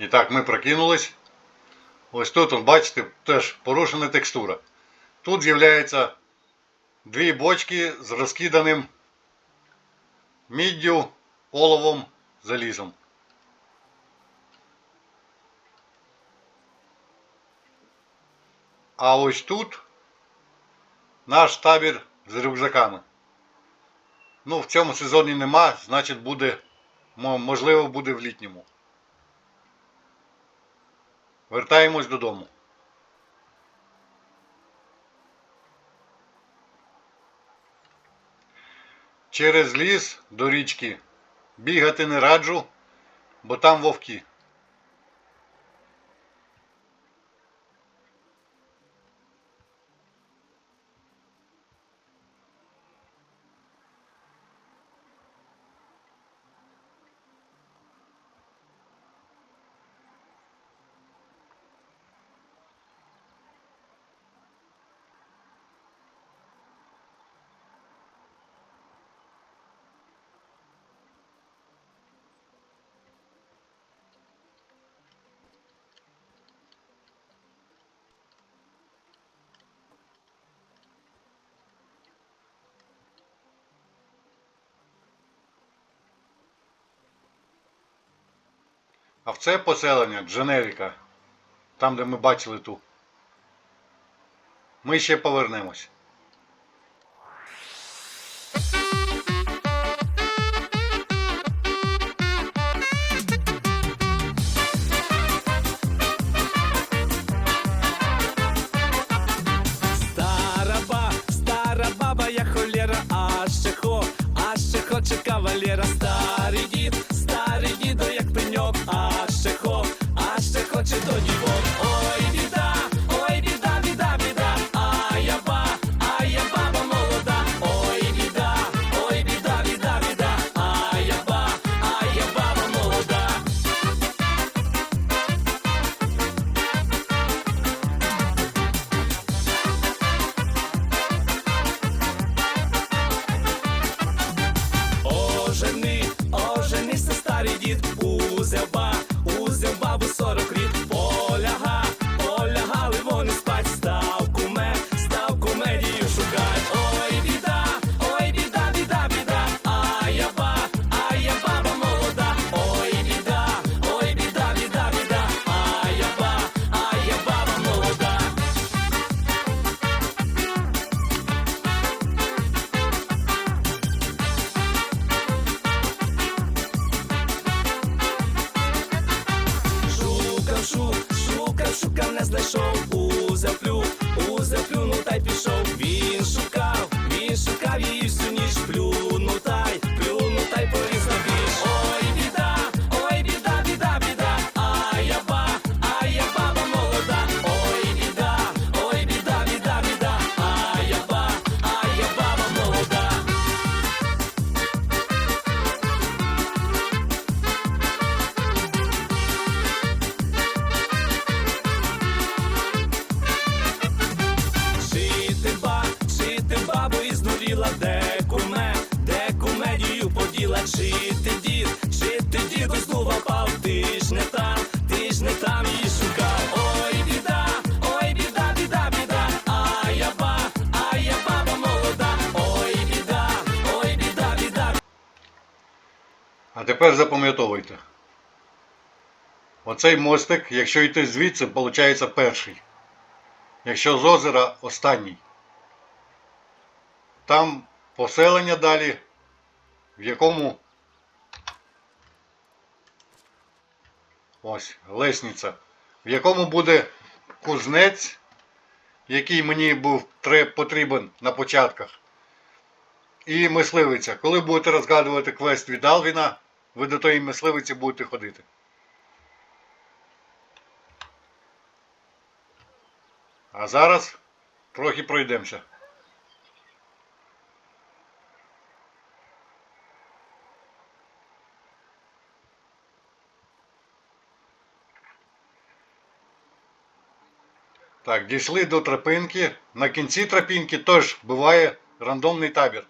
І так, ми прокинулись. Ось тут, он, бачите, теж порушена текстура. Тут з'являються дві бочки з розкиданим міддю, оловом, залізом. А ось тут наш табір з рюкзаками. Ну, в цьому сезоні нема, значить буде, можливо, буде в літньому. Вертаємось додому. Через ліс до річки бігати не раджу, бо там вовки. А в це поселення Дженеріка, там де ми бачили ту. Ми ще повернемось. Стара ба, стара а ще хоче до здуріла, де куме, де кумедію поділа, жити дід, жити діду знову пав, ти ж не там, ти ж не там її шукав. Ой, біда, ой, біда, біда, біда, а я ба, а я баба молода, ой, біда, ой, біда, біда. А тепер запам'ятовуйте. Оцей мостик, якщо йти звідси, виходить перший. Якщо з озера останній. Там поселення далі, в якому ось лесниця, в якому буде кузнець, який мені був потрібен на початках. І мисливиця. Коли будете розгадувати квест від Алвіна, ви до тої мисливиці будете ходити. А зараз трохи пройдемося. Так, дійшли до тропинки. На кінці тропинки теж буває рандомний табір.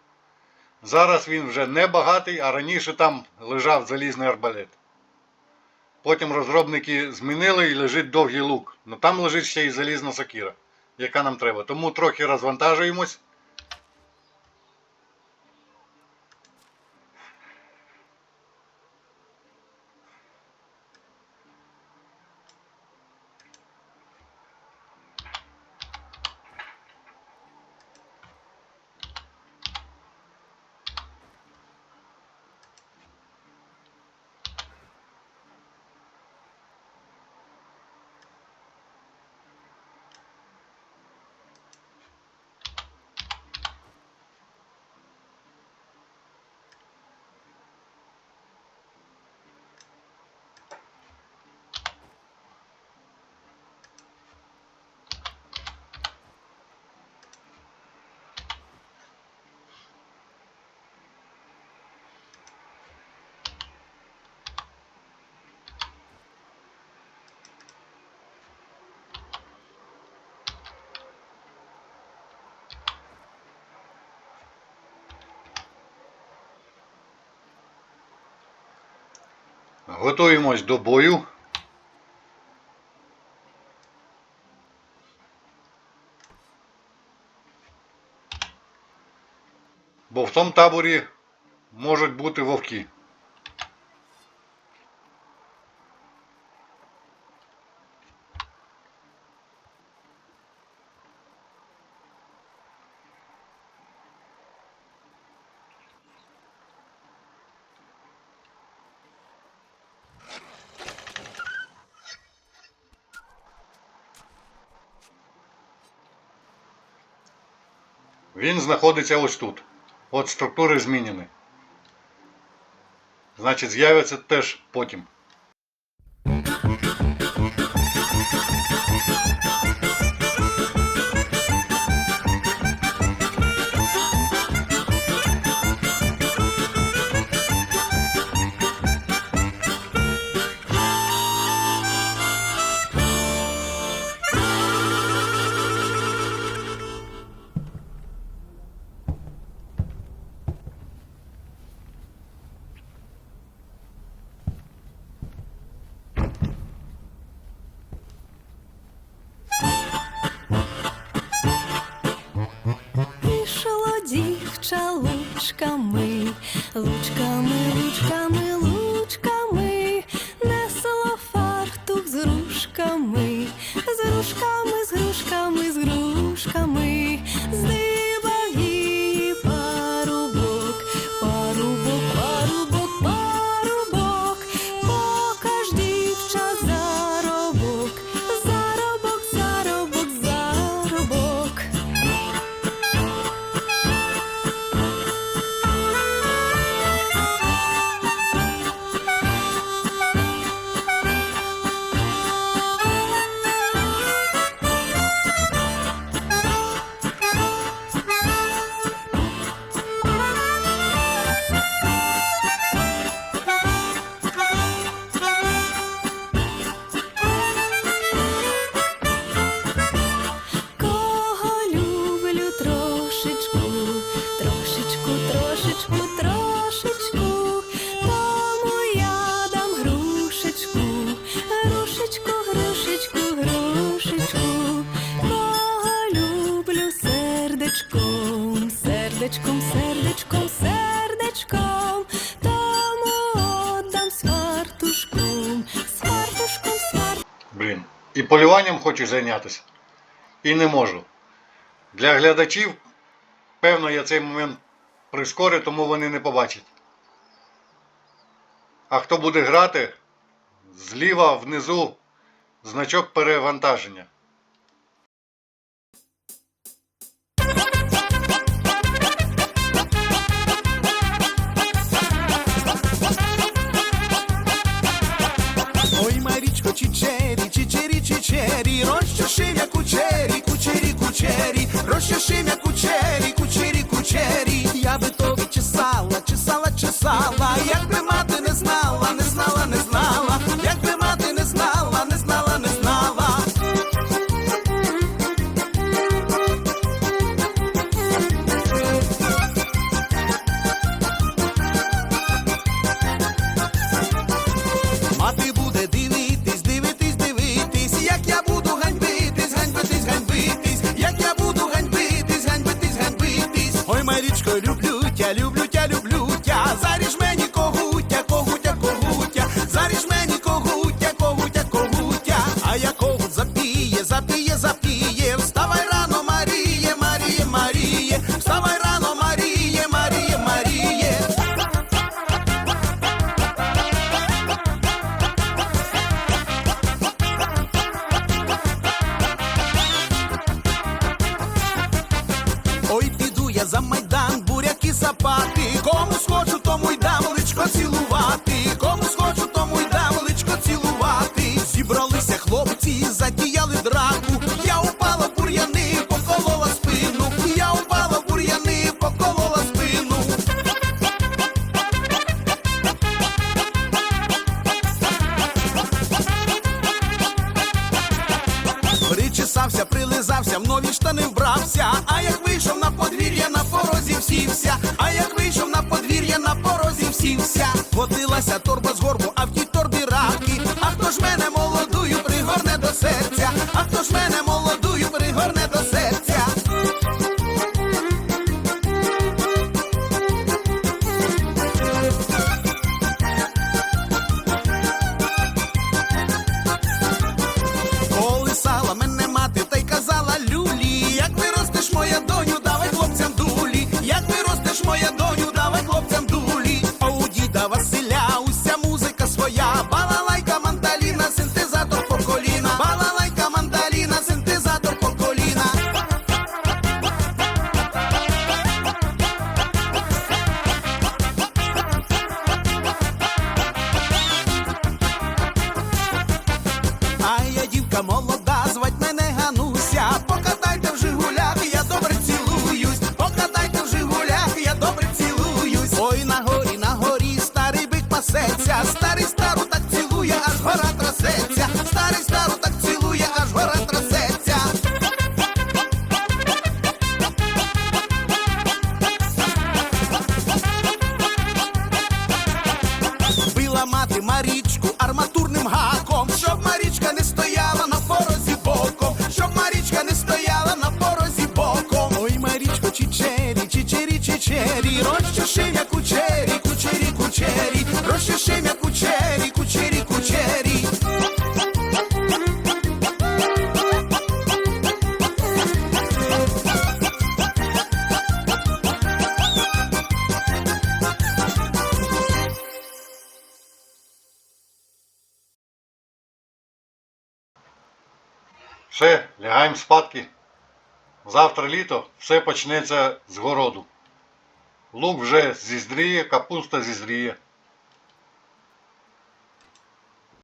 Зараз він вже не багатий, а раніше там лежав залізний арбалет. Потім розробники змінили і лежить довгий лук. Ну там лежить ще й залізна сокира, яка нам треба. Тому трохи розвантажуємось. Готуємось до бою. Бо в тому таборі можуть бути вовки. Він знаходиться ось тут. От структури змінені. Значить, з'явиться теж потім. Трошечку, трошечку, тому я дам грушечку, грушечку, грушечку, грушечку, кого люблю сердечком, сердечком, сердечком, сердечком, тому отдам свартушком, свартушком, свартушком. Блін. І полюванням хочу зайнятися. І не можу. Для глядачів, певно, я цей момент прискорю, тому вони не побачать. А хто буде грати, зліва внизу значок перевантаження. la torta you come all Все, лягаємо спадки. Завтра літо все почнеться з городу. Лук вже зізріє, капуста зізріє.